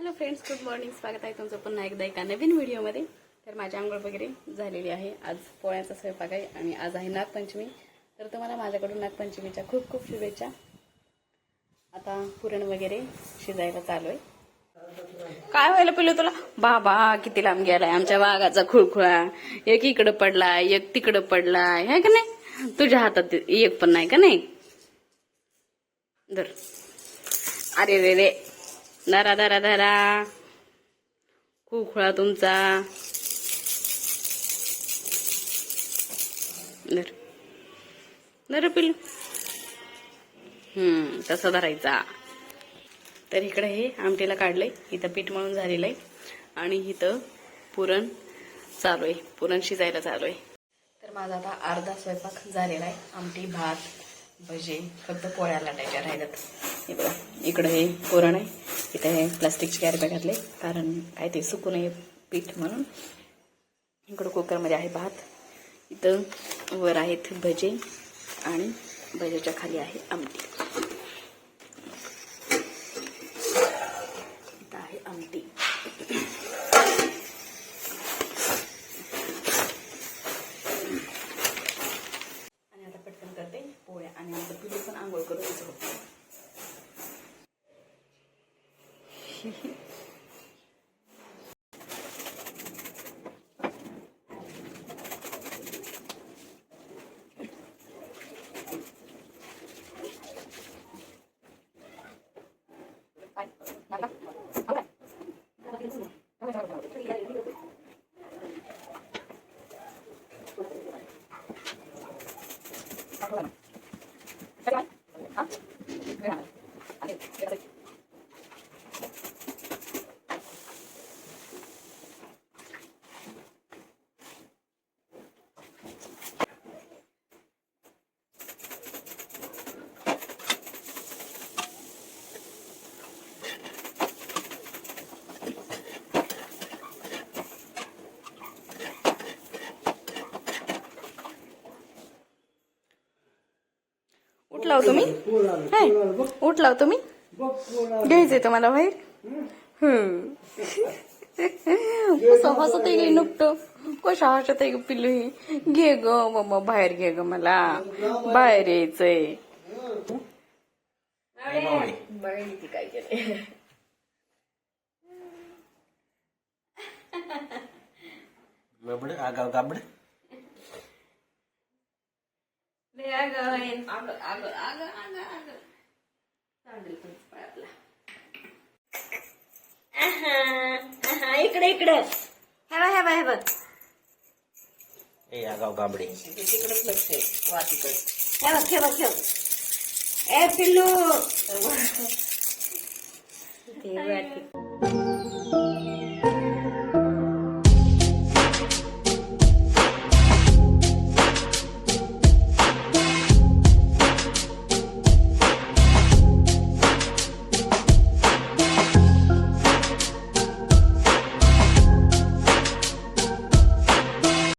Hello friends good morning स्वागत आहे तुमचं पुन्हा एकदा एका नवीन व्हिडिओमध्ये. तर माझी आंघोळ वगैरे झालेली आहे. आज पोळ्याचा स्वयंपाक आहे आणि आज आहे नागपंचमी. तर तुम्हाला माझ्याकडून नागपंचमीच्या खूप खूप शुभेच्छा. आता पुरण वगैरे शिजायला चालू आहे. काय व्हायला पिलो तुला? बाबा किती लांब गेलाय आमच्या वाघाचा खुळखुळा. एक इकडं पडला एक तिकडं पडला आहे का नाही? तुझ्या हातात एक पण नाही का नाही? अरे रे रे. धरा धरा धरा खुळखुळा तुमचा. धर. धर पिलू हम्म तसा धरायचा. तर इकडे हे आमटीला काढलंय. इथं पीठ मळून झालेलं आहे आणि इथं पुरण चालू आहे. पुरण शिजायला चालू आहे. तर माझा आता अर्धा स्वयंपाक झालेला आहे. आमटी भात भजे फक्त पोळ्या लाटायच्या राहिल्यात. हे बघा इकडं हे पुरण आहे. इथं हे प्लास्टिकचे कॅरी बॅग घातले. कारण काय ते सुकू नये पीठ म्हणून. इकडं कुकरमध्ये आहे भात. इथं वर आहेत भजे आणि भजेच्या खाली आहे आमटी इथं आहे आमटी आणि आता पटकन करते पोळ्या आणि आता पिलू पण आंघोळ करून झोपते उठला हो तुम्ही हाय उठला उठलाव तुम्ही. घ्यायचंय तुम्हाला बाहेर. हम्म. कसं हसत आहे गे नुकतं. कशा हसत आहे ग पिल्लू ही? घे ग बाबा बाहेर घे ग मला. बाहेर यायचंय. काय केलंय गबड आगाव गाबड. इकडे इकडे हे बघ हे बघ हे बघ ए आगाव गाबडे. तिकडेच लक्ष आहे. वातीकडे हे बघ हे बघ हे ए पिल्लू. ते वाटी